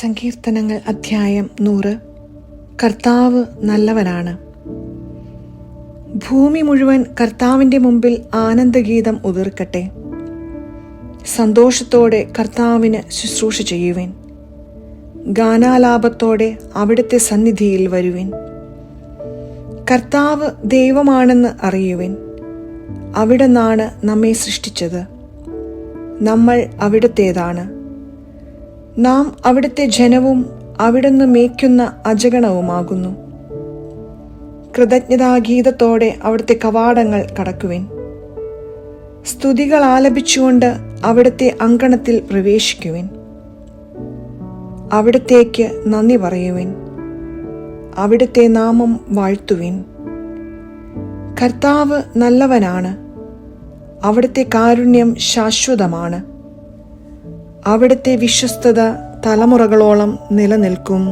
സങ്കീർത്തനങ്ങൾ അധ്യായം നൂറ്. കർത്താവ് നല്ലവനാണ്. ഭൂമി മുഴുവൻ കർത്താവിന്റെ മുമ്പിൽ ആനന്ദഗീതം ഉതിർക്കട്ടെ. സന്തോഷത്തോടെ കർത്താവിന് ശുശ്രൂഷ ചെയ്യുവിൻ. ഗാനാലാപത്തോടെ അവിടുത്തെ സന്നിധിയിൽ വരുവിൻ. കർത്താവ് ദൈവമാണെന്ന് അറിയുവിൻ. അവിടെ നിന്നാണ് നമ്മെ സൃഷ്ടിച്ചത്. നമ്മൾ അവിടുത്തേതാണ്. നാം അവിടുത്തെ ജനവും അവിടുന്ന് മേയ്ക്കുന്ന അജഗണവുമാകുന്നു. കൃതജ്ഞതാഗീതത്തോടെ അവിടുത്തെ കവാടങ്ങൾ കടക്കുവിൻ. സ്തുതികൾ ആലപിച്ചുകൊണ്ട് അവിടുത്തെ അങ്കണത്തിൽ പ്രവേശിക്കുവിൻ. അവിടത്തേക്ക് നന്ദി പറയുവിൻ. അവിടുത്തെ നാമം വാഴ്ത്തുവിൻ. കർത്താവ് നല്ലവനാണ്. അവിടുത്തെ കാരുണ്യം ശാശ്വതമാണ്. അവിടുത്തെ വിശ്വസ്തത തലമുറകളോളം നിലനിൽക്കും.